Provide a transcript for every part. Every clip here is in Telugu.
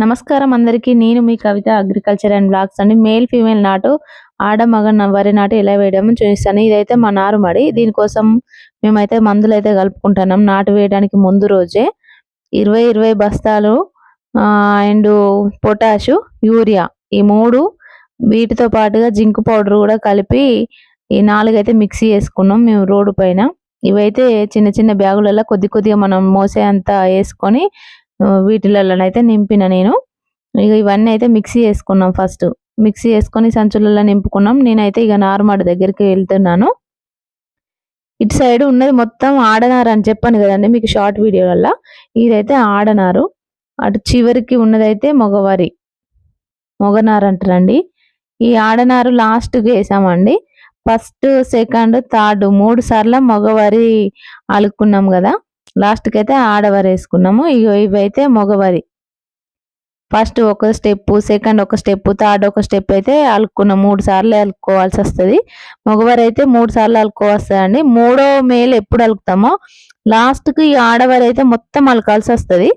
నమస్కారం అందరికీ. నేను మీ కవిత అగ్రికల్చర్ అండ్ బ్లాగ్స్ అండి. మేల్ ఫీమేల్ నాటు ఆడ మగ న- వరి నాటు ఎలా వేయడం చూపిస్తాను. ఇదైతే మా నారుమడి. దీనికోసం మేమైతే మందులు అయితే కలుపుకుంటున్నాం. నాటు వేయడానికి ముందు రోజే ఇరవై ఇరవై బస్తాలు అండ్ పొటాషు యూరియా ఈ మూడు వీటితో పాటుగా జింక్ పౌడర్ కూడా కలిపి ఈ నాలుగైతే మిక్సీ చేసుకున్నాం మేము రోడ్డు పైన. ఇవైతే చిన్న చిన్న బ్యాగులలో కొద్ది కొద్దిగా మనం మోసే అంత వేసుకొని వీటిలలోనైతే నింపిన నేను. ఇక ఇవన్నీ అయితే మిక్సీ చేసుకున్నాం ఫస్ట్. మిక్సీ చేసుకొని సంచులలో నింపుకున్నాం. నేనైతే ఇక నార్మల్ దగ్గరికి వెళ్తున్నాను. ఇటు సైడ్ ఉన్నది మొత్తం ఆడనారు అని చెప్పాను కదండి మీకు షార్ట్ వీడియోలలో ఇదైతే ఆడనారు. అటు చివరికి ఉన్నదైతే మగవారి. మొగనారు అంటారండి. ఈ ఆడనారు లాస్ట్కి వేసామండి. ఫస్ట్ సెకండ్ థర్డ్ మూడు సార్లు మగవారి అలుక్కున్నాం కదా. లాస్ట్కి అయితే ఆడవారి వేసుకున్నాము ఇగో ఇవైతే మగవారి. ఫస్ట్ ఒక స్టెప్ సెకండ్ ఒక స్టెప్ థర్డ్ ఒక స్టెప్ అయితే అలుక్కున్న. మూడు సార్లు అలుక్కోవాల్సి వస్తుంది మగవారు అయితే మూడు సార్లు అలుక్కోవస్తుందండి మూడో మేలు ఎప్పుడు అలుకుతామో లాస్ట్కి ఈ ఆడవారు అయితే మొత్తం అలకాల్సి వస్తుంది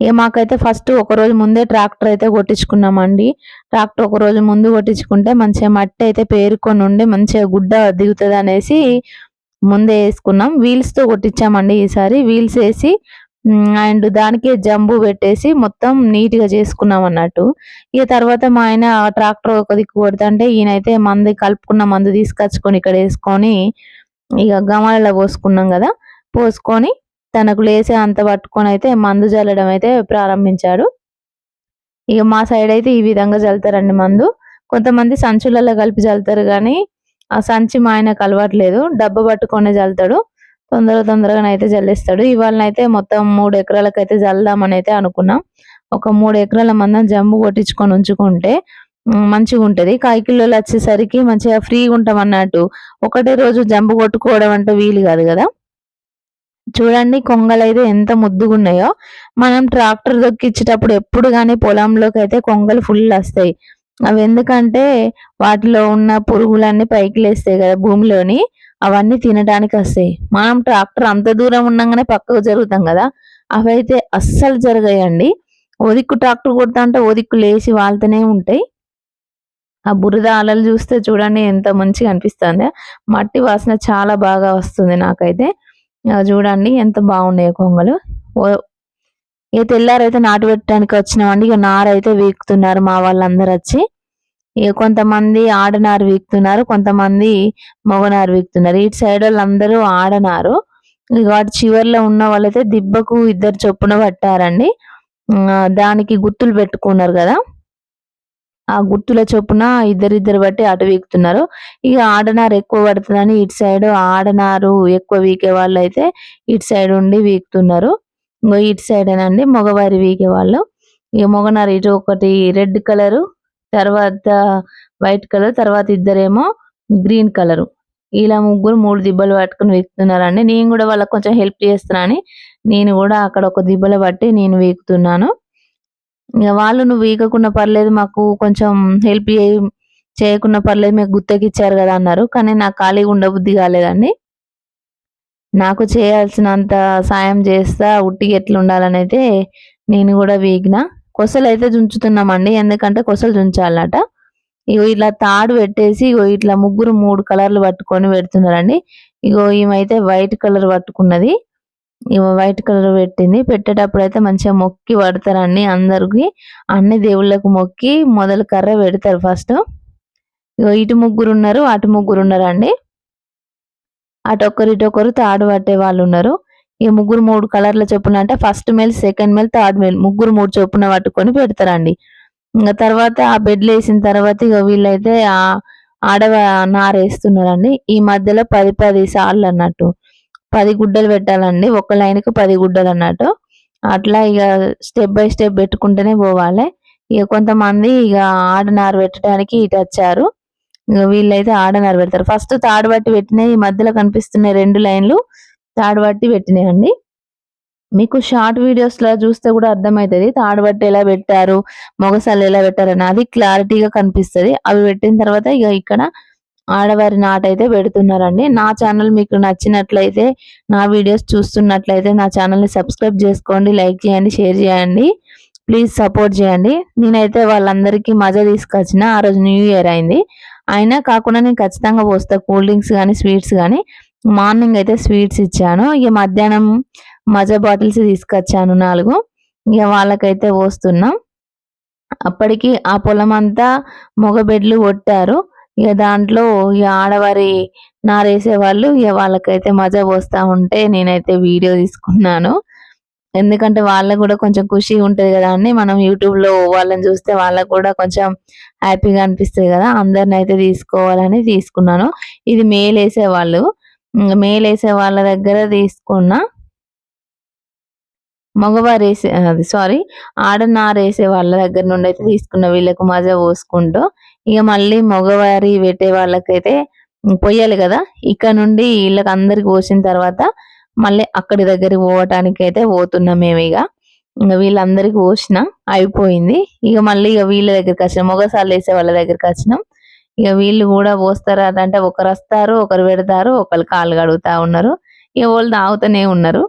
ఇక మాకైతే ఫస్ట్ ఒక రోజు ముందే ట్రాక్టర్ అయితే కొట్టించుకున్నామండి. ట్రాక్టర్ ఒక రోజు ముందు కొట్టించుకుంటే మంచిగా మట్టి అయితే పేరుకొని ఉండి మంచిగా గుడ్డ దిగుతుంది అనేసి ముందే వేసుకున్నాం. వీల్స్తో కొట్టించామండి ఈసారి. వీల్స్ వేసి అండ్ దానికి జంబు పెట్టేసి మొత్తం నీట్గా చేసుకున్నాం అన్నట్టు. ఇక తర్వాత మా ఆయన ట్రాక్టర్ ఒక దిక్కు కొడుతుంటే ఈయనైతే మంది కలుపుకున్న మందు తీసుకొచ్చుకొని ఇక్కడ వేసుకొని ఇక గమలలో పోసుకున్నాం కదా. పోసుకొని తనకు లేసే అంత పట్టుకొని అయితే మందు జల్లడం అయితే ప్రారంభించాడు. ఇక మా సైడ్ అయితే ఈ విధంగా జల్లుతారండి మందు. కొంతమంది సంచులలో కలిపి జల్లుతారు కానీ ఆ సంచి మా ఆయనకు అలవాట్లేదు. డబ్బు పట్టుకొని చల్లుతాడు తొందర తొందరగా అయితే జల్లిస్తాడు. ఇవాళనైతే మొత్తం మూడు ఎకరాలకు అయితే జల్దామని అయితే అనుకున్నాం. ఒక మూడు ఎకరాల మందం జంబు కొట్టించుకొని ఉంచుకుంటే మంచిగా ఉంటది. కాయకిల్లోలు వచ్చేసరికి మంచిగా ఫ్రీగా ఉంటాం అన్నట్టు ఒకటే రోజు జంబు కొట్టుకోవడం అంటే వీలు కాదు కదా. చూడండి కొంగలు అయితే ఎంత ముద్దుగా ఉన్నాయో మనం ట్రాక్టర్ దొక్కిచ్చేటప్పుడు ఎప్పుడు కానీ పొలంలోకి అయితే కొంగలు ఫుల్ వస్తాయి. అవి ఎందుకంటే వాటిలో ఉన్న పురుగులన్నీ పైకి లేస్తాయి కదా భూమిలోని అవన్నీ తినడానికి వస్తాయి. మనం ట్రాక్టర్ అంత దూరం ఉండగానే పక్కకు జరుగుతాం కదా అవైతే అస్సలు జరగాయండి. ఒదిక్కు ట్రాక్టర్ కొడతా అంటే ఒదిక్కు లేచి వాళ్తూనే ఉంటాయి. ఆ బురద అలలు చూస్తే చూడండి ఎంత మంచిగా అనిపిస్తుంది. మట్టి వాసన చాలా బాగా వస్తుంది నాకైతే. చూడండి ఎంత బాగున్నాయి కొంగలు. ఓ- ఇక తెల్లారైతే నాటు పెట్టడానికి వచ్చినామండి. ఇక నారు అయితే వీక్తున్నారు మా వాళ్ళందరూ వచ్చి. ఇక కొంతమంది ఆడనారు వీక్తున్నారు కొంతమంది మగనారు వీక్తున్నారు. ఇటు సైడ్ వాళ్ళందరూ ఆడనారు. ఇక వాటి చివర్లో ఉన్న వాళ్ళైతే దిబ్బకు ఇద్దరు చొప్పున పట్టారండి. దానికి గుర్తులు పెట్టుకున్నారు కదా. ఆ గుర్తుల చొప్పున ఇద్దరిద్దరు బట్టి అటు వీక్తున్నారు. ఇక ఆడనారు ఎక్కువ పడుతుందని ఇటు సైడ్ ఆడనారు ఎక్కువ వీకే వాళ్ళు అయితే ఇటు సైడ్ ఉండి వీకుతున్నారు. ఇంకో ఇటు సైడ్ అండి మగవారి వీకే వాళ్ళు. ఇక మగనారు ఇటు ఒకటి రెడ్ కలరు తర్వాత వైట్ కలర్ తర్వాత ఇద్దరేమో గ్రీన్ కలరు. ఇలా ముగ్గురు మూడు దిబ్బలు పట్టుకుని వీకుతున్నారండి నేను కూడా వాళ్ళకి కొంచెం హెల్ప్ చేస్తున్నాను. నేను కూడా అక్కడ ఒక దిబ్బలు పట్టి నేను వీకుతున్నాను ఇక వాళ్ళు నువ్వు వీకకుండా పర్లేదు మాకు కొంచెం హెల్ప్ చేయకుండా పర్లేదు మీకు గుత్తకిచ్చారు కదా అన్నారు. కానీ నాకు ఖాళీగా ఉండబుద్ధి కాలేదండి. నాకు చేయాల్సినంత సాయం చేస్తా ఉట్టి ఎట్లా ఉండాలని అయితే నేను కూడా వీగిన. కొసలు అయితే చుంచుతున్నామండి ఎందుకంటే కొసలు చుంచాలట ఇగో ఇట్లా తాడు పెట్టేసి ఇగో ఇట్లా ముగ్గురు మూడు కలర్లు పట్టుకొని పెడుతున్నారండి. ఇగో ఈమైతే వైట్ కలర్ పట్టుకున్నది. ఇగో వైట్ కలర్ పెట్టింది. పెట్టేటప్పుడు అయితే మంచిగా మొక్కి పడతారండి అందరికి. అన్ని దేవుళ్ళకు మొక్కి మొదలు కర్ర పెడతారు ఫస్ట్. ఇగో ఇటు ముగ్గురు ఉన్నారు అటు ముగ్గురు ఉన్నారండి. అటు ఇటొకరు ఇటు ఒకరు తాడు పట్టే వాళ్ళు ఉన్నారు ఈ ముగ్గురు మూడు కలర్ల చొప్పున అంటే first male second male third male ముగ్గురు మూడు చొప్పున పట్టుకొని పెడతారండి. ఇంకా తర్వాత ఆ బెడ్లు వేసిన తర్వాత ఇక వీళ్ళైతే ఆ ఆడవ నారేస్తున్నారండి ఈ మధ్యలో పది పది సార్లు అన్నట్టు. పది గుడ్డలు పెట్టాలండి. ఒక లైన్కి పది గుడ్డలు అన్నట్టు. అట్లా ఇక స్టెప్ బై స్టెప్ పెట్టుకుంటూనే పోవాలి. ఇక కొంతమంది ఇక ఆడనారు పెట్టడానికి ఇటు వచ్చారు. వీళ్ళైతే ఆడనారు పెడతారు. ఫస్ట్ తాడు బట్టి పెట్టినాయి ఈ మధ్యలో కనిపిస్తున్నాయి రెండు లైన్లు తాడు బట్టి పెట్టినాయండి. మీకు షార్ట్ వీడియోస్లో చూస్తే కూడా అర్థమవుతుంది తాడు బట్టి ఎలా పెట్టారు మొగసాలు ఎలా పెట్టారు అని అది క్లారిటీగా కనిపిస్తుంది. అవి పెట్టిన తర్వాత ఇక ఇక్కడ ఆడవారి నాట అయితే పెడుతున్నారండి. నా ఛానల్ మీకు నచ్చినట్లయితే నా వీడియోస్ చూస్తున్నట్లయితే నా ఛానల్ని సబ్స్క్రైబ్ చేసుకోండి లైక్ చేయండి షేర్ చేయండి ప్లీజ్ సపోర్ట్ చేయండి. నేనైతే వాళ్ళందరికీ మజా తీసుకొచ్చిన. ఆ రోజు న్యూ ఇయర్ అయింది. అయినా కాకుండా నేను ఖచ్చితంగా పోస్తా. కూల్ డ్రింక్స్ కానీ స్వీట్స్ కానీ మార్నింగ్ అయితే స్వీట్స్ ఇచ్చాను. ఇక మధ్యాహ్నం మజా బాటిల్స్ తీసుకొచ్చాను నాలుగు. ఇక వాళ్ళకైతే పోస్తున్నాం. అప్పటికి ఆ పొలం అంతా మగబెడ్లు కొట్టారు. ఇక దాంట్లో ఇక ఆడవారి నారేసే వాళ్ళు ఇక వాళ్ళకైతే మజా పోస్తూ ఉంటే నేనైతే వీడియో తీసుకున్నాను. ఎందుకంటే వాళ్ళకు కూడా కొంచెం ఖుషి ఉంటుంది కదా అని మనం యూట్యూబ్లో వాళ్ళని చూస్తే వాళ్ళకు కూడా కొంచెం హ్యాపీగా అనిపిస్తుంది కదా. అందరిని అయితే తీసుకోవాలని తీసుకున్నాను. ఇది మేల్ వేసేవాళ్ళు మేల్ వేసే వాళ్ళ దగ్గర తీసుకున్న మగవారు వేసే అది సారీ ఆడనారు వేసే వాళ్ళ దగ్గర నుండి అయితే తీసుకున్న వీళ్ళకు మజా పోసుకుంటూ ఇక మళ్ళీ మగవారి పెట్టే వాళ్ళకైతే పొయ్యాలి కదా. ఇక్కడ నుండి వీళ్ళకి అందరికి పోసిన తర్వాత మళ్ళీ అక్కడి దగ్గరికి పోవటానికి అయితే పోతున్నాం మేము ఇక. ఇంకా వీళ్ళందరికి పోసిన అయిపోయింది. ఇక మళ్ళీ ఇక వీళ్ళ దగ్గరికి వచ్చినాం. ఒకసారి వేసే వాళ్ళ దగ్గరికి వచ్చినాం. ఇక వీళ్ళు కూడా పోస్తారు అదంటే ఒకరు వస్తారు ఒకరు పెడతారు ఒకరు కాళ్ళు కడుగుతా ఉన్నారు. ఇక వాళ్ళు తాగుతూనే ఉన్నారు.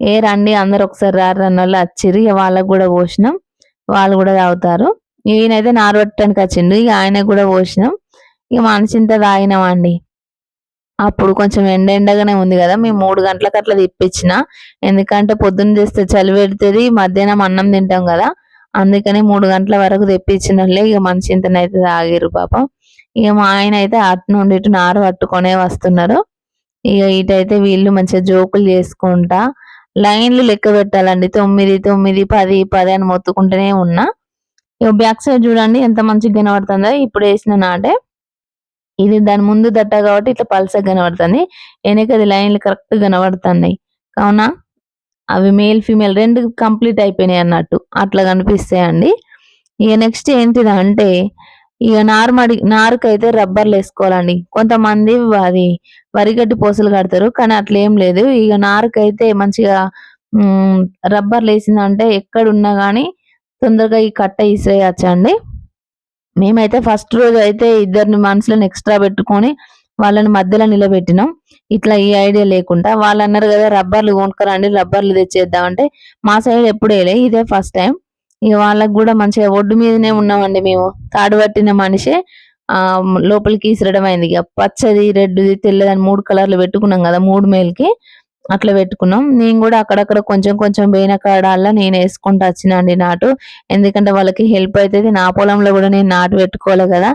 ఏ రండి అందరు ఒకసారి రారు అన్న వాళ్ళు వచ్చిర్రు. ఇక వాళ్ళకు కూడా పోసినాం. వాళ్ళు కూడా తాగుతారు. ఈయనైతే నారబెట్టడానికి వచ్చిండు. ఇక ఆయనకు కూడా పోసినాం. ఇక మనిషింత తాగినామండి. అప్పుడు కొంచెం ఎండ ఎండగానే ఉంది కదా మేము మూడు గంటలకు అట్లా తెప్పించిన. ఎందుకంటే పొద్దున్న చేస్తే చలి పెడుతుంది మధ్యాహ్నం అన్నం తింటాం కదా. అందుకని మూడు గంటల వరకు తెప్పించినట్లే ఇక మంచి ఇంతనైతే తాగిరు పాపం. ఇక మా ఆయన అయితే అటు నుండి ఇటు నారు పట్టుకొనే వస్తున్నారు. ఇక ఇటైతే వీళ్ళు మంచిగా జోకులు చేసుకుంటా లైన్లు లెక్క పెట్టాలండి. తొమ్మిది తొమ్మిది పది పది అని మొత్తుకుంటూనే ఉన్నా. ఇక బ్యాక్ సైడ్ చూడండి ఎంత మంచిగా కనబడుతుందో. ఇప్పుడు వేసిన నాటే. ఇది దాని ముందు దట్ట కాబట్టి ఇట్లా పల్సగా కనబడుతుంది. వెనకది లైన్లు కరెక్ట్ కనబడుతున్నాయి. కావున అవి మేల్ ఫీమేల్ రెండు కంప్లీట్ అయిపోయినాయి అన్నట్టు. అట్లా కనిపిస్తాయండి. ఇక నెక్స్ట్ ఏంటిది అంటే ఇక నారుమడి నారుకైతే రబ్బర్లు వేసుకోవాలండి. కొంతమంది అది వరిగడ్డి పూసలు కడతారు కానీ అట్లా ఏం లేదు. ఇక నారుకైతే మంచిగా రబ్బర్లు వేసిందంటే ఎక్కడున్నా కానీ తొందరగా ఈ కట్ట ఇసేయచ్చండి మేమైతే ఫస్ట్ రోజు అయితే ఇద్దరిని మనుషులను ఎక్స్ట్రా పెట్టుకొని వాళ్ళని మధ్యలో నిలబెట్టినాం. ఇట్లా ఈ ఐడియా లేకుండా వాళ్ళు అన్నారు కదా రబ్బర్లు కొనుక్కరండి రబ్బర్లు తెచ్చేద్దామంటే మా సైడ్ ఎప్పుడు ఇదే ఫస్ట్ టైం ఇక వాళ్ళకి కూడా మంచిగా ఒడ్డు మీదనే ఉన్నామండి మేము. తాడు పట్టిన మనిషే ఆ లోపలికి ఇసరడం అయింది. ఇక పచ్చది రెడ్ది తెల్లదని మూడు కలర్లు పెట్టుకున్నాం కదా మూడు మేల్కి. అట్లా పెట్టుకున్నాం. నేను కూడా అక్కడక్కడ కొంచెం కొంచెం పోయిన కాడల్లా నేను వేసుకుంటూ వచ్చినండి నాటు. ఎందుకంటే వాళ్ళకి హెల్ప్ అవుతుంది నా పొలంలో కూడా నేను నాటు పెట్టుకోవాలి కదా.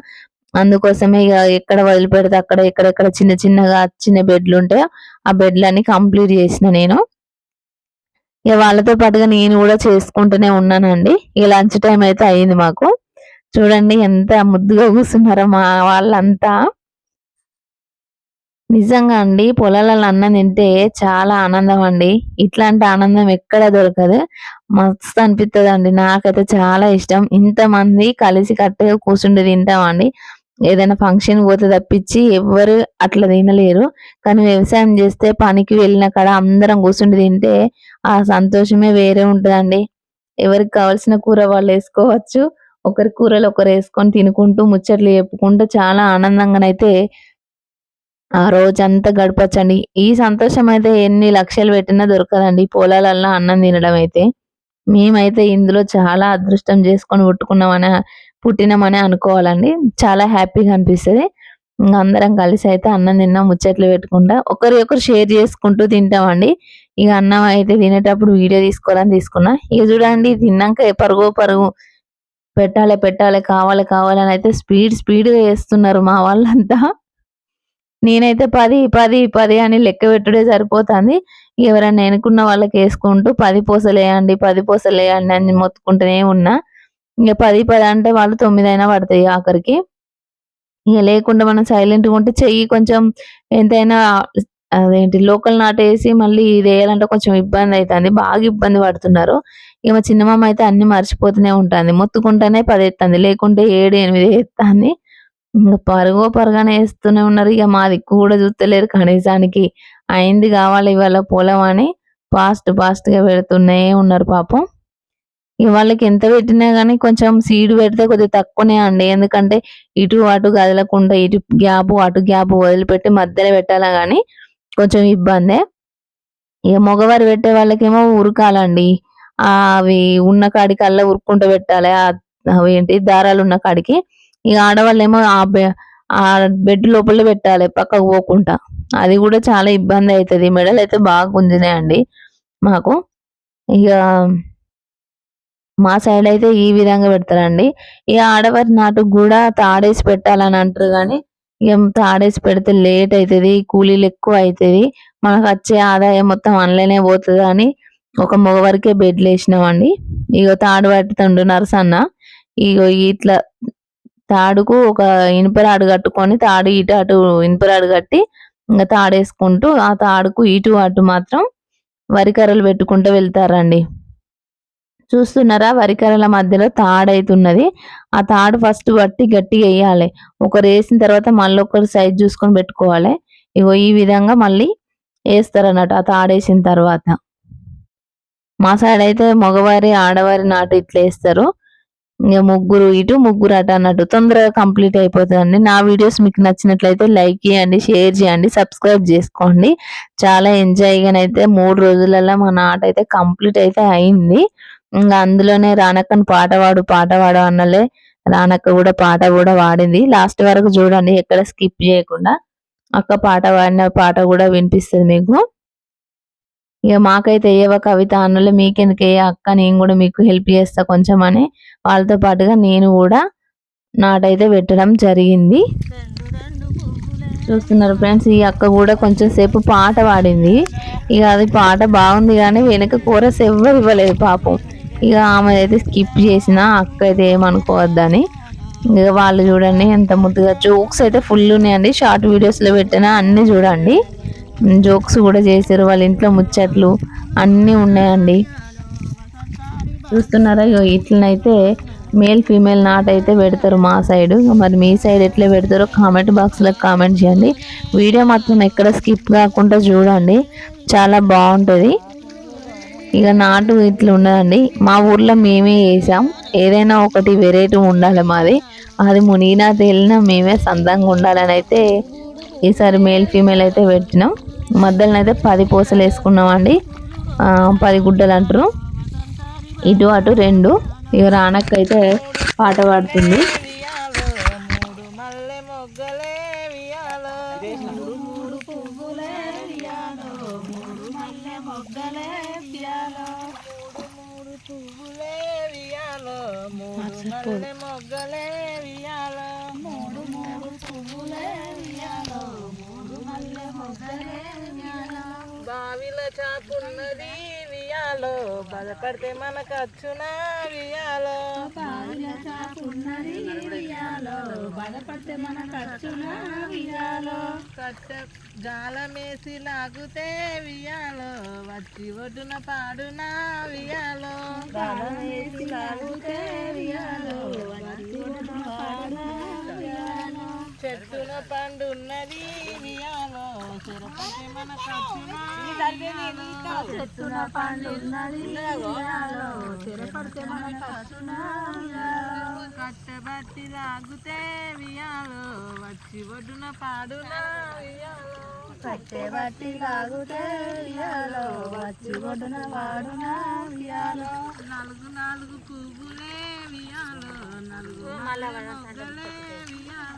అందుకోసమే ఇక ఎక్కడ వదిలిపెడితే అక్కడ ఎక్కడెక్కడ చిన్న చిన్నగా చిన్న బెడ్లు ఉంటాయో ఆ బెడ్లన్నీ కంప్లీట్ చేసిన నేను. ఇక వాళ్ళతో పాటుగా నేను కూడా చేసుకుంటూనే ఉన్నానండి. ఇక లంచ్ టైం అయితే అయింది మాకు. చూడండి ఎంత ముద్దుగా కూర్చున్నారో మా వాళ్ళంతా. నిజంగా అండి పొలాలలో అన్నం తింటే చాలా ఆనందం అండి ఇట్లాంటి ఆనందం ఎక్కడ దొరకదు. మస్తు అనిపిస్తుంది అండి నాకైతే చాలా ఇష్టం. ఇంతమంది కలిసి కట్టగా కూర్చుండి తింటామండి. ఏదైనా ఫంక్షన్ పోతే తప్పించి ఎవ్వరు అట్లా తినలేరు. కానీ వ్యవసాయం చేస్తే పనికి వెళ్ళిన కాడ అందరం కూర్చుండి తింటే ఆ సంతోషమే వేరే ఉంటుందండి. ఎవరికి కావాల్సిన కూర వాళ్ళు వేసుకోవచ్చు. ఒకరి కూరలు ఒకరు వేసుకొని తినుకుంటూ ముచ్చట్లు చెప్పుకుంటూ చాలా ఆనందంగానైతే ఆ రోజంతా గడపచ్చండి. ఈ సంతోషం అయితే ఎన్ని లక్షలు పెట్టినా దొరకదండి. పొలాలల్లో అన్నం తినడం అయితే మేమైతే ఇందులో చాలా అదృష్టం చేసుకొని పుట్టుకున్నామని పుట్టినామని అనుకోవాలండి. చాలా హ్యాపీగా అనిపిస్తుంది. అందరం కలిసి అయితే అన్నం తిన్నాం ముచ్చట్లు పెట్టుకుంటా. ఒకరి ఒకరు షేర్ చేసుకుంటూ తింటామండి. ఇక అన్నం అయితే తినేటప్పుడు వీడియో తీసుకోవాలని తీసుకున్నా. ఇక చూడండి తిన్నాక పరుగు పరుగు. పెట్టాలి పెట్టాలి కావాలి కావాలని అయితే స్పీడ్ స్పీడ్గా వేస్తున్నారు మా వాళ్ళంతా. నేనైతే పది పది పది అని లెక్క పెట్టుడే సరిపోతుంది. ఎవరైనా ఎనుకున్న వాళ్ళకి వేసుకుంటూ పది పూసలు వేయండి పది పూసలు వేయండి అని మొత్తుకుంటూనే ఉన్నా. ఇక పది పది అంటే వాళ్ళు తొమ్మిది అయినా పడతాయి ఆఖరికి. ఇక లేకుండా మనం సైలెంట్గా ఉంటే చెయ్యి కొంచెం ఎంతైనా అదేంటి లోకల్ నాటేసి మళ్ళీ ఇది వేయాలంటే కొంచెం ఇబ్బంది అవుతుంది బాగా ఇబ్బంది పడుతున్నారు. ఇక మా చిన్నమ్మ అయితే అన్ని మర్చిపోతూనే ఉంటుంది. మొత్తుకుంటేనే పది ఎత్తుంది. లేకుంటే ఏడు ఎనిమిది ఎత్తుంది. ఇంకా పరుగో పరుగానే వేస్తూనే ఉన్నారు. ఇక మాది కూడా చూస్తలేరు. కనీసానికి అయింది కావాలి ఇవాళ పొలం అని ఫాస్ట్ ఫాస్ట్గా పెడుతూనే ఉన్నారు పాపం. ఇక వాళ్ళకి ఎంత పెట్టినా కానీ కొంచెం సీడ్ పెడితే కొద్దిగా తక్కువనే అండి. ఎందుకంటే ఇటు అటు కదలకుండా ఇటు గ్యాప్ అటు గ్యాప్ వదిలిపెట్టి మధ్యలో పెట్టాలా కానీ కొంచెం ఇబ్బందే. ఇక మగవారు పెట్టే వాళ్ళకేమో ఉరకాలండి. అవి ఉన్న కాడికి అల్లా ఉరుక్కుంటూ పెట్టాలి. అవి ఏంటి దారాలు ఉన్న కాడికి. ఇక ఆడవాళ్ళు ఏమో ఆ బె- ఆ బెడ్ లోపల పెట్టాలి పక్కకు పోకుండా. అది కూడా చాలా ఇబ్బంది అవుతుంది మెడలు అయితే బాగా గుంజినాయండి మాకు. ఇక మా సైడ్ అయితే ఈ విధంగా పెడతారండి. ఇక ఆడవారి నాటుకు కూడా తాడేసి పెట్టాలని అంటారు కానీ ఇక తాడేసి పెడితే లేట్ అవుతుంది కూలీలు ఎక్కువ అవుతుంది మనకు వచ్చే ఆదాయం మొత్తం అందులోనే పోతుంది అని ఒక మగవారికే బెడ్లు వేసినామండి ఇగో తాడు పట్టుతుండు నరసన్న ఇగో ఇట్లా తాడుకు ఒక ఇనుపరాడు కట్టుకొని తాడు ఇటు అటు ఇనుపరాడు కట్టి ఇంకా తాడేసుకుంటూ ఆ తాడుకు ఇటు అటు మాత్రం వరికర్రలు పెట్టుకుంటూ వెళ్తారండి. చూస్తున్నారా? వరికర్రల మధ్యలో తాడైతున్నది. ఆ తాడు ఫస్ట్ పట్టి గట్టిగా వేయాలి. ఒకరు వేసిన తర్వాత మళ్ళీ ఒకరు సైజ్ చూసుకొని పెట్టుకోవాలి. ఇగో ఈ విధంగా మళ్ళీ వేస్తారు అన్నట్టు ఆ తాడేసిన తర్వాత. మా సైడ్ అయితే మగవారి ఆడవారి నాటు ఇట్లా వేస్తారు. ఇంకా ముగ్గురు ఇటు ముగ్గురు అటు అన్నట్టు తొందరగా కంప్లీట్ అయిపోతుందండి. నా వీడియోస్ మీకు నచ్చినట్లయితే లైక్ చేయండి షేర్ చేయండి సబ్స్క్రైబ్ చేసుకోండి. చాలా ఎంజాయ్గానైతే మూడు రోజులలో మన ఆట అయితే కంప్లీట్ అయితే అయింది. ఇంకా అందులోనే రానక్కను పాట పాడు పాట పాడు అన్నలే. రానక్క కూడా పాట కూడా పాడింది లాస్ట్ వరకు చూడండి ఎక్కడ స్కిప్ చేయకుండా. అక్క పాట పాడిన పాట కూడా వినిపిస్తుంది మీకు. ఇక మాకైతే ఏవ కవిత అన్నలు మీకెందుకు? ఏ అక్క నేను కూడా మీకు హెల్ప్ చేస్తా కొంచెం అని వాళ్ళతో పాటుగా నేను కూడా నాటైతే పెట్టడం జరిగింది. చూస్తున్నారు ఫ్రెండ్స్ ఈ అక్క కూడా కొంచెం సేపు పాట పాడింది. ఇక అది పాట బాగుంది కానీ వెనక కోరస్ ఎవ్వరు ఇవ్వలేదు పాపం. ఇక ఆమె అయితే స్కిప్ చేసిన అక్క అయితే ఏమనుకోవద్దని. ఇక వాళ్ళు చూడండి ఎంత ముద్దుగా జోక్స్ అయితే ఫుల్ ఉన్నాయండి. షార్ట్ వీడియోస్లో పెట్టినా అన్నీ చూడండి. జోక్స్ కూడా చేశారు వాళ్ళ ఇంట్లో ముచ్చట్లు అన్నీ ఉన్నాయండి. చూస్తున్నారా ఇట్లనైతే మేల్ ఫీమేల్ నాట్ అయితే పెడతారు మా సైడ్. మరి మీ సైడ్ ఎట్లా పెడతారో కామెంట్ బాక్స్లో కామెంట్ చేయండి. వీడియో మాత్రం ఎక్కడ స్కిప్ కాకుండా చూడండి. చాలా బాగుంటుంది. ఇక నాటు ఇట్లా ఉండదండి మా ఊర్లో మేమే వేసాం ఏదైనా ఒకటి వెరైటీ ఉండాలి మాది. అది మునిగినా తేలినా మేమే సందంగా ఉండాలని అయితే ఈసారి మేల్ ఫీమేల్ అయితే పెట్టినాం. మధ్యలో అయితే పది పూసలు వేసుకున్నామండి. పది గుడ్డలు అంటారు. ఇటు అటు రెండు. ఇక రానక్కైతే పాట పాడుతుంది. వియాలో మూడు మల్లె మొగ్గలే వియాలో మూడు మూడు పువ్వులే వియాలో మూడు మల్లె మొగ్గలే వియాలో మూడు మూడు పువ్వులే వియాలో మూడు మల్లె మొగ్గలే వియాలో మూడు మూడు పువ్వులే వియాలో మూడు మల్లె మొగ్గలే వియాలో బావిల చాకున్నది వియాలో బలపడితే మనకు అచ్చునా వియాలో బలపడితే మనకు అచ్చునా వియాలో కట్ట జాలమేసి లాగుతే వియాలో వచ్చి ఒడ్డున పాడునా వియాలో జాలమేసి లాగుతే వియాలో వచ్చి ఒడ్డున పాడునా వియాలో చెట్టున మన కచ్చునా చెట్టున మన కచ్చునా కట్టబట్టి లాగుతే వియాలో వచ్చి ఒడ్డున పాడునా వియాలో కట్టెబట్టి లాగుతే వియాలో వచ్చి ఒడ్డున వియాలో నాలుగు నాలుగు పువ్వులే వియాలో నలుగు వియాలో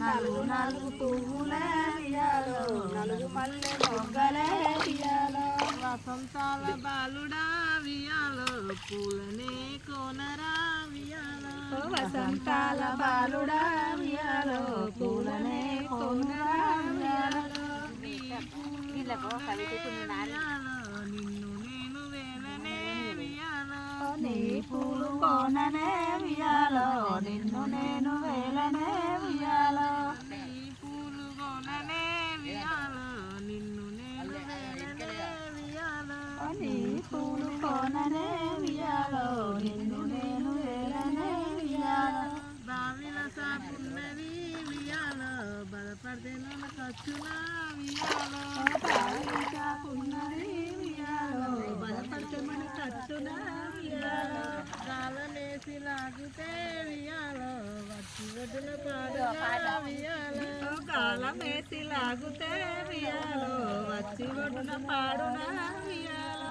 నాలుగు నాలుగు పువ్వులే వియాలో నలుగు మల్లె మొగ్గలే వియాలో వసంతాల బాలుడా వియాలో పూలనే కోనరా వియాలో వసంతాల బాలుడా వియాలో పూలనే కోనరా వియాలో, నిన్ను నేను వేలనే వియాలో నీ పూలు కోననే వియాలో నిన్ను నన్ను ఖర్చునా వియాలో బావిల సాపున్నది వియాలో బలపడితే మన ఖర్చునా వియాలో కాలమేసి లాగితే వియాలో వచ్చి వదిన పాడునా వియాలో కాలమేసి లాగితే వియాలో వచ్చి ఒడ్డున పాడునా వియాలో